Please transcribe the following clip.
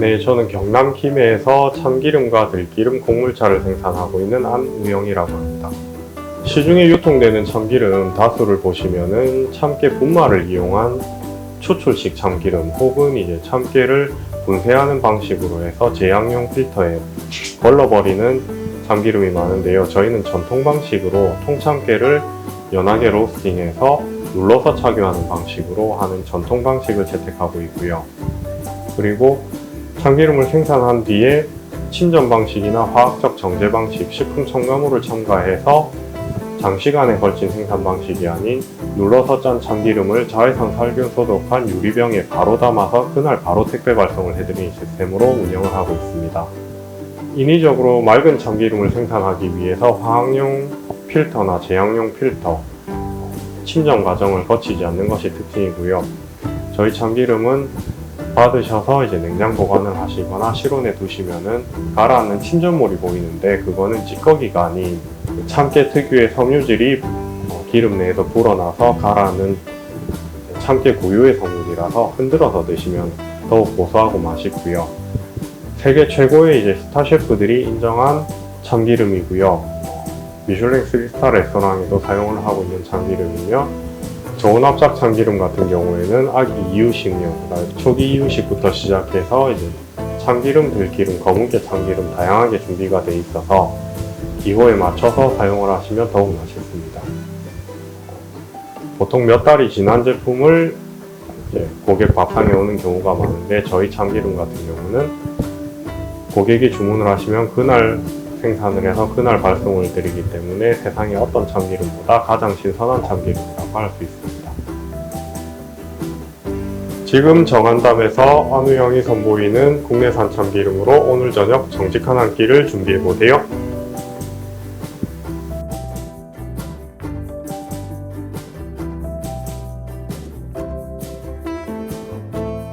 네, 저는 경남 김해에서 참기름과 들기름 곡물차를 생산하고 있는 안우영이라고 합니다. 시중에 유통되는 참기름 다수를 보시면은 참깨 분말을 이용한 추출식 참기름 혹은 이제 참깨를 분쇄하는 방식으로 해서 제약용 필터에 걸러버리는 참기름이 많은데요. 저희는 전통 방식으로 통참깨를 연하게 로스팅해서 눌러서 착용하는 방식으로 하는 전통 방식을 채택하고 있고요. 그리고 참기름을 생산한 뒤에 침전 방식이나 화학적 정제 방식, 식품 첨가물을 첨가해서 장시간에 걸친 생산 방식이 아닌 눌러서 짠 참기름을 자외선 살균 소독한 유리병에 바로 담아서 그날 바로 택배 발송을 해드리는 시스템으로 운영을 하고 있습니다. 인위적으로 맑은 참기름을 생산하기 위해서 화학용 필터나 제약용 필터, 침전 과정을 거치지 않는 것이 특징이고요. 저희 참기름은 받으셔서 이제 냉장 보관을 하시거나 실온에 두시면은 가라앉는 침전물이 보이는데 그거는 찌꺼기가 아닌 그 참깨 특유의 섬유질이 어, 기름 내에서 불어나서 가라앉는 참깨 고유의 성분이라서 흔들어서 드시면 더욱 고소하고 맛있고요. 세계 최고의 이제 스타 셰프들이 인정한 참기름이고요. 미슐랭 3스타 레스토랑에도 사용을 하고 있는 참기름이며 저온 압착 참기름 같은 경우에는 아기 이유식용, 그다음에 초기 이유식부터 시작해서 이제 참기름, 들기름, 검은깨 참기름 다양하게 준비가 돼 있어서 기호에 맞춰서 사용을 하시면 더욱 맛있습니다. 보통 몇 달이 지난 제품을 고객 밥상에 오는 경우가 많은데 저희 참기름 같은 경우는 고객이 주문을 하시면 그날 생산을 해서 그날 발송을 드리기 때문에 세상에 어떤 참기름보다 가장 신선한 참기름이라고 할 수 있습니다. 지금 정한담에서 안우영이 선보이는 국내산 참기름으로 오늘 저녁 정직한 한 끼를 준비해 보세요.